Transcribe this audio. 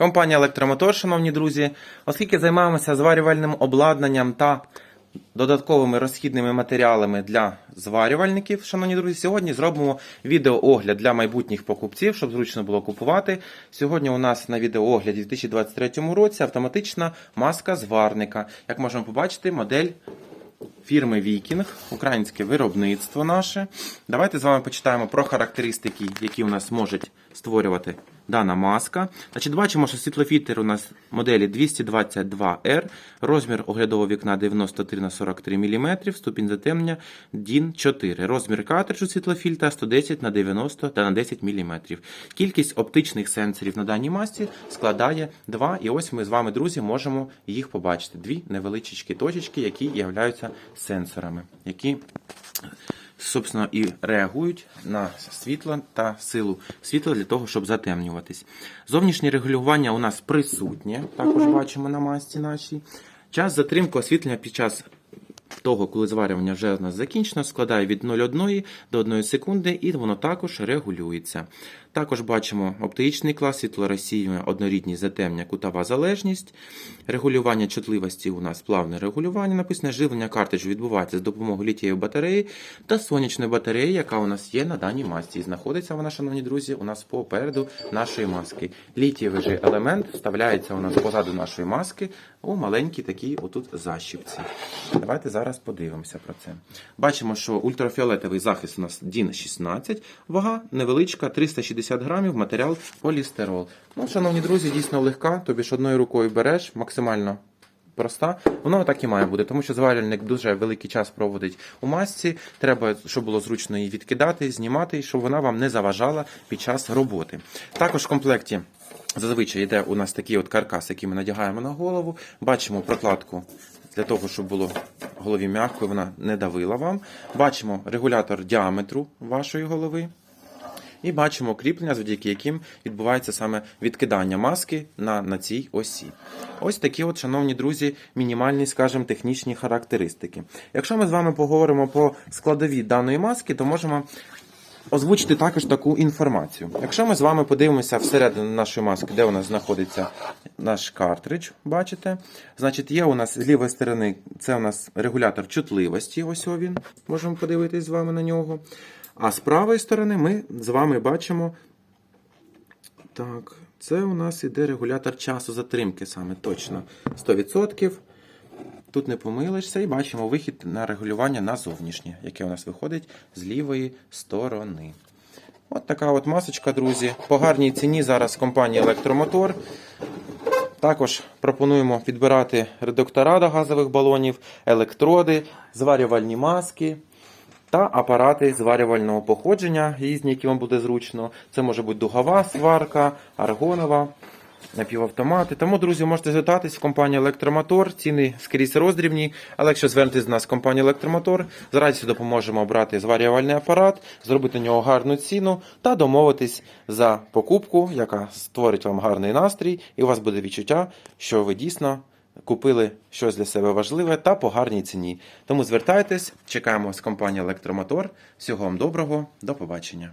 Компанія Електромотор, шановні друзі, оскільки займаємося зварювальним обладнанням та додатковими розхідними матеріалами для зварювальників, шановні друзі, сьогодні зробимо відеоогляд для майбутніх покупців, щоб зручно було купувати. Сьогодні у нас на відеоогляді у 2023 році автоматична маска зварника. Як можемо побачити, модель фірми Viking, українське виробництво наше. Давайте з вами почитаємо про характеристики, які у нас можуть створювати дана маска. Значить, бачимо, що світлофільтр у нас моделі 222R, розмір оглядового вікна 93 на 43 мм, ступінь затемнення DIN 4, розмір картриджу світлофільтра 110 на 90 та на 10 мм. Кількість оптичних сенсорів на даній масці складає 2, і ось ми з вами, друзі, можемо їх побачити. Дві невеличкі точечки, які являються сенсорами, які собственно, і реагують на світло та силу світла для того, щоб затемнюватись. Зовнішнє регулювання у нас присутнє, також бачимо на масці нашій. Час затримки освітлення під час того, коли зварювання нас закінчено, складає від 0,1 до 1 секунди, і воно також регулюється. Також бачимо оптичний клас, світлорозсіювання, однорідність затемнення, кутова залежність. Регулювання чутливості у нас плавне регулювання. Написано, живлення картриджу відбувається з допомогою літієвої батареї та сонячної батареї, яка у нас є на даній масці. І знаходиться вона, шановні друзі, у нас попереду нашої маски. Літієвий же елемент вставляється у нас позаду нашої маски у маленькій такій отут защіпці. Давайте зараз подивимося про це. Бачимо, що ультрафіолетовий захист у нас DIN 16, вага невеличка, 360 грамів, матеріал полістирол. Ну, шановні друзі, дійсно легка, тобі ж одною рукою береш, максимально проста. Воно так і має бути, тому що зварювальник дуже великий час проводить у масці. Треба, щоб було зручно її відкидати, знімати, щоб вона вам не заважала під час роботи. Також в комплекті. Зазвичай йде у нас такий от каркас, який ми надягаємо на голову. Бачимо прокладку для того, щоб було голові м'якої вона не давила вам. Бачимо регулятор діаметру вашої голови. І бачимо кріплення, завдяки яким відбувається саме відкидання маски на, на цій осі. Ось такі, от, шановні друзі, мінімальні, скажімо, технічні характеристики. Якщо ми з вами поговоримо про складові даної маски, то можемо озвучити також таку інформацію. Якщо ми з вами подивимося всередину нашої маски, де у нас знаходиться наш картридж, бачите, значить, є у нас з лівої сторони це у нас регулятор чутливості. Ось він. Можемо подивитись з вами на нього. А з правої сторони ми з вами бачимо. Так, це у нас іде регулятор часу затримки, саме точно 100%. Тут не помилишся і бачимо вихід на регулювання на зовнішнє, яке у нас виходить з лівої сторони. От така от масочка, друзі. По гарній ціні зараз компанія Електромотор. Також пропонуємо підбирати редуктора до газових балонів, електроди, зварювальні маски та апарати зварювального походження, різні, які вам буде зручно. Це може бути дугова сварка, аргонова, напівавтомати. Тому, друзі, можете звертатись в компанію Електромотор. Ціни скрізь роздрібні. Але якщо звернетесь до нас в компанію Електромотор, з радістю допоможемо обрати зварювальний апарат, зробити на нього гарну ціну та домовитись за покупку, яка створить вам гарний настрій, і у вас буде відчуття, що ви дійсно. Купили щось для себе важливе та по гарній ціні. Тому звертайтесь, чекаємо з компанії Електромотор. Всього вам доброго, до побачення.